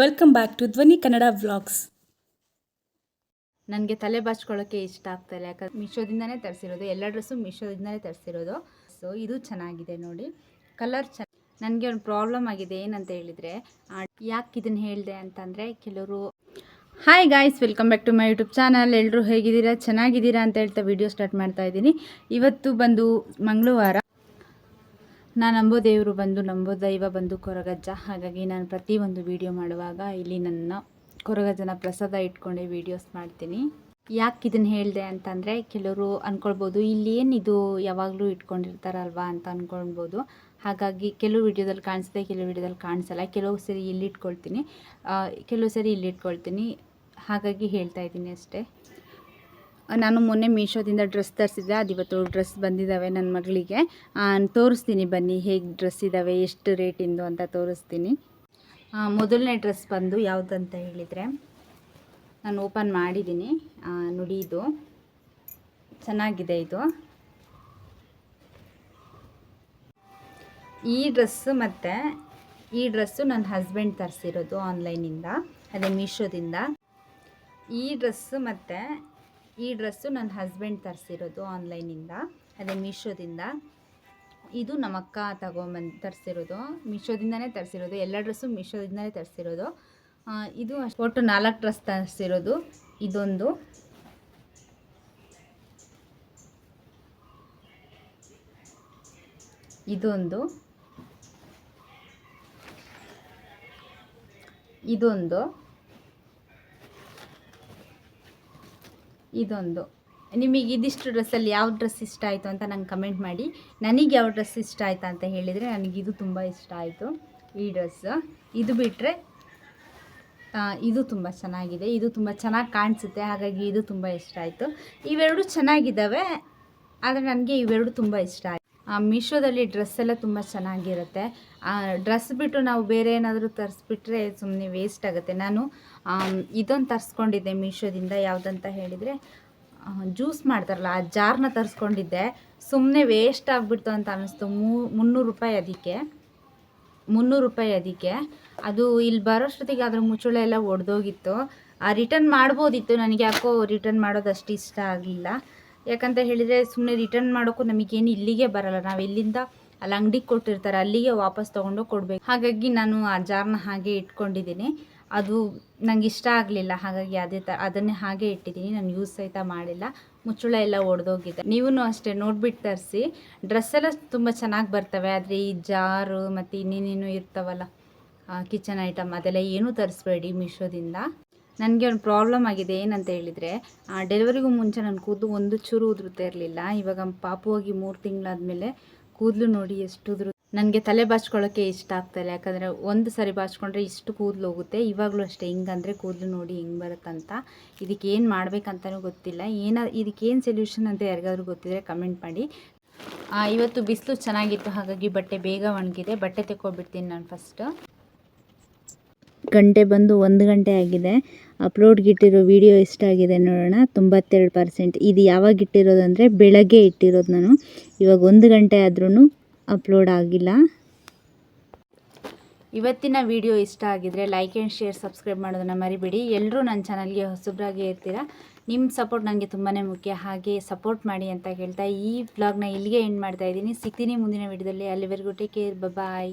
Welcome back to ಧ್ವನಿ Kannada vlogs ನನಗೆ ತಲೆ ಬಾಚ್ಕೊಳ್ಳೋಕ್ಕೆ ಇಷ್ಟ ಆಗ್ತಾಯಿಲ್ಲ ಯಾಕಂದ್ರೆ ಮೀಶೋದಿಂದನೇ ತರಿಸಿರೋದು, ಎಲ್ಲ ಡ್ರೆಸ್ಸು ಮೀಶೋದಿಂದನೇ ತರಿಸಿರೋದು. ಸೊ ಇದು ಚೆನ್ನಾಗಿದೆ ನೋಡಿ. ಕಲರ್ ಚೆನ್ನ ನನಗೆ ಒಂದು ಪ್ರಾಬ್ಲಮ್ ಆಗಿದೆ, ಏನಂತ ಹೇಳಿದರೆ ಯಾಕೆ ಇದನ್ನು ಹೇಳಿದೆ ಅಂತಂದರೆ, ಕೆಲವರು hi guys welcome back to my YouTube channel ಎಲ್ಲರೂ ಹೇಗಿದ್ದೀರಾ? ಚೆನ್ನಾಗಿದ್ದೀರಾ? ಅಂತ ಹೇಳ್ತಾ ವಿಡಿಯೋ ಸ್ಟಾರ್ಟ್ ಮಾಡ್ತಾ ಇದ್ದೀನಿ. ಇವತ್ತು ಬಂದು ಮಂಗಳವಾರ. ನಾನು ನಂಬೋ ದೇವರು ಬಂದು, ನಂಬೋ ದೈವ ಬಂದು ಕೊರಗಜ್ಜ. ಹಾಗಾಗಿ ನಾನು ಪ್ರತಿಯೊಂದು ವಿಡಿಯೋ ಮಾಡುವಾಗ ಇಲ್ಲಿ ನನ್ನ ಕೊರಗಜ್ಜನ ಪ್ರಸಾದ ಇಟ್ಕೊಂಡೆ ವೀಡಿಯೋಸ್ ಮಾಡ್ತೀನಿ. ಯಾಕೆ ಇದನ್ನು ಹೇಳಿದೆ ಅಂತಂದರೆ, ಕೆಲವರು ಅಂದ್ಕೊಳ್ಬೋದು ಇಲ್ಲಿ ಏನಿದು ಯಾವಾಗಲೂ ಇಟ್ಕೊಂಡಿರ್ತಾರಲ್ವಾ ಅಂತ ಅಂದ್ಕೊಳ್ಬೋದು ಹಾಗಾಗಿ ಕೆಲವು ವಿಡಿಯೋದಲ್ಲಿ ಕಾಣಿಸುತ್ತೆ ಕೆಲವು ವಿಡಿಯೋದಲ್ಲಿ ಕಾಣಿಸಲ್ಲ. ಕೆಲವು ಸರಿ ಇಲ್ಲಿ ಇಟ್ಕೊಳ್ತೀನಿ. ಕೆಲವು ಸರಿ ಇಲ್ಲಿ ಇಟ್ಕೊಳ್ತೀನಿ. ಹಾಗಾಗಿ ಹೇಳ್ತಾ ಇದ್ದೀನಿ ಅಷ್ಟೇ. ನಾನು ಮೊನ್ನೆ ಮೀಶೋದಿಂದ ಡ್ರೆಸ್ ತರಿಸಿದ್ದೆ. ಅದು ಇವತ್ತು ಡ್ರೆಸ್ ಬಂದಿದ್ದಾವೆ ನನ್ನ ಮಗಳಿಗೆ. ತೋರಿಸ್ತೀನಿ ಬನ್ನಿ ಹೇಗೆ ಡ್ರೆಸ್ ಇದ್ದಾವೆ ಎಷ್ಟು ರೇಟಿಂದು ಅಂತ ತೋರಿಸ್ತೀನಿ. ಮೊದಲನೇ ಡ್ರೆಸ್ ಬಂದು ಯಾವುದಂತ ಹೇಳಿದರೆ, ನಾನು ಓಪನ್ ಮಾಡಿದ್ದೀನಿ. ನೋಡಿ ಇದು. ಚೆನ್ನಾಗಿದೆ ಇದು. ಈ ಡ್ರೆಸ್ಸು ಮತ್ತು ಈ ಡ್ರೆಸ್ಸು ನನ್ನ ಹಸ್ಬೆಂಡ್ ತರಿಸಿರೋದು ಆನ್ಲೈನಿಂದ, ಅದೇ ಮೀಶೋದಿಂದ. ಈ ಡ್ರೆಸ್ಸು ಮತ್ತು ಈ ಡ್ರೆಸ್ಸು ನನ್ನ ಹಸ್ಬೆಂಡ್ ತರಿಸಿರೋದು ಆನ್ಲೈನಿಂದ, ಅದೇ ಮೀಶೋದಿಂದ. ಇದು ನಮ್ಮ ಅಕ್ಕ ತಗೊಂಬಂದು, ತರಿಸಿರೋದು. ಮೀಶೋದಿಂದನೇ ತರಿಸಿರೋದು. ಎಲ್ಲ ಡ್ರೆಸ್ಸು ಮೀಶೋದಿಂದನೇ ತರಿಸಿರೋದು. ಇದು ಒಟ್ಟು ನಾಲ್ಕು ಡ್ರೆಸ್ ತರಿಸಿರೋದು. ಇದೊಂದು. ಇದೊಂದು. ಇದೊಂದು. ಇದೊಂದು. ನಿಮಗೆ ಇದಿಷ್ಟು ಡ್ರೆಸ್ಸಲ್ಲಿ ಯಾವ ಡ್ರೆಸ್ ಇಷ್ಟ ಆಯಿತು ಅಂತ ನಂಗೆ ಕಮೆಂಟ್ ಮಾಡಿ. ನನಗೆ ಯಾವ ಡ್ರೆಸ್ ಇಷ್ಟ ಆಯ್ತಾ ಅಂತ ಹೇಳಿದರೆ ನನಗೆ ಇದು ತುಂಬ ಇಷ್ಟ ಆಯಿತು ಈ ಡ್ರೆಸ್ ಇದು ಬಿಟ್ಟರೆ ಇದು ತುಂಬ ಚೆನ್ನಾಗಿದೆ. ಇದು ತುಂಬ ಚೆನ್ನಾಗಿ ಕಾಣಿಸುತ್ತೆ. ಹಾಗಾಗಿ ಇದು ತುಂಬ ಇಷ್ಟ ಆಯಿತು. ಇವೆರಡು ಚೆನ್ನಾಗಿದ್ದಾವೆ, ಆದರೆ ನನಗೆ ಇವೆರಡು ತುಂಬ ಇಷ್ಟ ಆಯಿತು. ಮೀಶೋದಲ್ಲಿ ಡ್ರೆಸ್ ಎಲ್ಲ ತುಂಬ ಚೆನ್ನಾಗಿರುತ್ತೆ. ಡ್ರೆಸ್ ಬಿಟ್ಟು ನಾವು ಬೇರೆ ಏನಾದರೂ ತರಿಸ್ಬಿಟ್ರೆ ಸುಮ್ಮನೆ ವೇಸ್ಟ್ ಆಗುತ್ತೆ. ನಾನು ಇದೊಂದು ತರಿಸ್ಕೊಂಡಿದ್ದೆ ಮೀಶೋದಿಂದ, ಯಾವುದಂತ ಹೇಳಿದರೆ ಜ್ಯೂಸ್ ಮಾಡ್ತಾರಲ್ಲ, ಆ ಜಾರ್ನ ತರಿಸ್ಕೊಂಡಿದ್ದೆ. ಸುಮ್ಮನೆ ವೇಸ್ಟ್ ಆಗಿಬಿಡ್ತು ಅಂತ ಅನ್ನಿಸ್ತು ಮೂ, ಮುನ್ನೂರು ರೂಪಾಯಿ ಅದಕ್ಕೆ. ಮುನ್ನೂರು ರೂಪಾಯಿ ಅದಕ್ಕೆ. ಅದು ಇಲ್ಲಿ ಬರೋಷ್ಟೊತ್ತಿಗೆ ಅದ್ರ ಮುಚ್ಚಳ ಎಲ್ಲ ಒಡೆದೋಗಿತ್ತು. ರಿಟರ್ನ್ ಮಾಡ್ಬೋದಿತ್ತು. ನನಗೆ ಯಾಕೋ ರಿಟರ್ನ್ ಮಾಡೋದು ಅಷ್ಟು ಇಷ್ಟ ಆಗಲಿಲ್ಲ. ಯಾಕಂತ ಹೇಳಿದರೆ ಸುಮ್ಮನೆ ರಿಟರ್ನ್ ಮಾಡೋಕ್ಕೂ ನಮಗೇನು ಇಲ್ಲಿಗೆ ಬರಲ್ಲ. ನಾವು ಎಲ್ಲಿಂದ ಅಲ್ಲಿ ಅಂಗಡಿಗೆ ಕೊಟ್ಟಿರ್ತಾರೆ, ಅಲ್ಲಿಗೆ ವಾಪಸ್ ತೊಗೊಂಡು ಕೊಡಬೇಕು. ಹಾಗಾಗಿ ನಾನು ಆ ಜಾರ್ನ ಹಾಗೆ ಇಟ್ಕೊಂಡಿದ್ದೀನಿ. ಅದು ನಂಗೆ ಇಷ್ಟ ಆಗಲಿಲ್ಲ. ಹಾಗಾಗಿ ಅದೇ ಥರ ಅದನ್ನೇ ಹಾಗೆ ಇಟ್ಟಿದ್ದೀನಿ. ನಾನು ಯೂಸ್ ಸಹಿತ ಮಾಡಿಲ್ಲ. ಮುಚ್ಚುಳ ಎಲ್ಲ ಒಡೆದೋಗಿದೆ. ನೀವೂ ಅಷ್ಟೇ ನೋಡ್ಬಿಟ್ಟು ತರಿಸಿ. ಡ್ರೆಸ್ ಎಲ್ಲ ತುಂಬ ಚೆನ್ನಾಗಿ ಬರ್ತವೆ. ಆದರೆ ಈ ಜಾರು ಮತ್ತು ಇನ್ನೇನೇನು ಇರ್ತಾವಲ್ಲ ಕಿಚನ್ ಐಟಮ್ ಅದೆಲ್ಲ ಏನೂ ತರಿಸ್ಬೇಡಿ ಮೀಶೋದಿಂದ. ನನಗೆ ಒಂದು ಪ್ರಾಬ್ಲಮ್ ಆಗಿದೆ ಏನಂತ ಹೇಳಿದರೆ ಡೆಲಿವರಿಗೂ ಮುಂಚೆ ನನ್ನ ಕೂದಲು ಒಂದು ಚೂರು ಉದುರುತ್ತಾ ಇರಲಿಲ್ಲ. ಇವಾಗ ಪಾಪು ಹೋಗಿ ಮೂರು ತಿಂಗಳಾದಮೇಲೆ ಕೂದಲು ನೋಡಿ ಎಷ್ಟು ಉದುರು ನನಗೆ ತಲೆ ಬಾಚ್ಕೊಳ್ಳೋಕ್ಕೆ ಇಷ್ಟ ಆಗ್ತಾಯಿಲ್ಲ ಯಾಕಂದರೆ ಒಂದು ಸರಿ ಬಾಚ್ಕೊಂಡ್ರೆ ಇಷ್ಟು ಕೂದಲು ಹೋಗುತ್ತೆ. ಇವಾಗಲೂ ಅಷ್ಟೇ ಹಿಂಗಂದರೆ ಕೂದಲು ನೋಡಿ ಹಿಂಗೆ ಬರುತ್ತಂತ ಇದಕ್ಕೆ ಏನು ಮಾಡಬೇಕಂತಲೂ ಗೊತ್ತಿಲ್ಲ. ಏನ ಇದಕ್ಕೇನು ಸೊಲ್ಯೂಷನ್ ಅಂತ ಯಾರಿಗಾದ್ರೂ ಗೊತ್ತಿದ್ರೆ ಕಮೆಂಟ್ ಮಾಡಿ. ಆ, ಇವತ್ತು ಬಿಸಿಲು ಚೆನ್ನಾಗಿತ್ತು ಹಾಗಾಗಿ ಬಟ್ಟೆ ಬೇಗ ಒಣಗಿದೆ. ಬಟ್ಟೆ ತೆಕ್ಕೊಬಿಡ್ತೀನಿ ನಾನು ಫಸ್ಟು ಗಂಟೆ ಬಂದು ಒಂದು ಗಂಟೆ ಆಗಿದೆ. ಅಪ್ಲೋಡ್ಗೆ ಇಟ್ಟಿರೋ ವಿಡಿಯೋ ಎಷ್ಟಾಗಿದೆ ನೋಡೋಣ. ತೊಂಬತ್ತೆರಡು ಪರ್ಸೆಂಟ್. ಇದು ಯಾವಾಗ ಇಟ್ಟಿರೋದು ಅಂದರೆ ಬೆಳಗ್ಗೆ ಇಟ್ಟಿರೋದು ನಾನು. ಇವಾಗ ಒಂದು ಗಂಟೆ ಆದ್ರೂ ಅಪ್ಲೋಡ್ ಆಗಿಲ್ಲ. ಇವತ್ತಿನ ವಿಡಿಯೋ ಇಷ್ಟ ಆಗಿದ್ರೆ ಲೈಕ್ ಆ್ಯಂಡ್ ಶೇರ್ ಸಬ್ಸ್ಕ್ರೈಬ್ ಮಾಡೋದನ್ನು ಮರಿಬೇಡಿ. ಎಲ್ಲರೂ ನನ್ನ ಚಾನಲ್ಗೆ ಹೊಸಬ್ರಾಗೇ ಇರ್ತೀರಾ? ನಿಮ್ಮ ಸಪೋರ್ಟ್ ನನಗೆ ತುಂಬಾ ಮುಖ್ಯ. ಹಾಗೆ ಸಪೋರ್ಟ್ ಮಾಡಿ ಅಂತ ಹೇಳ್ತಾ ಈ ವ್ಲಾಗ್ನ ಇಲ್ಲಿಗೆ ಎಂಡ್ ಮಾಡ್ತಾ ಇದ್ದೀನಿ. ಸಿಗ್ತೀನಿ ಮುಂದಿನ ವಿಡಿಯೋದಲ್ಲಿ. ಅಲ್ಲಿವರೆಗೂ ಟೇಕ್ ಕೇರ್ ಬಾಯ್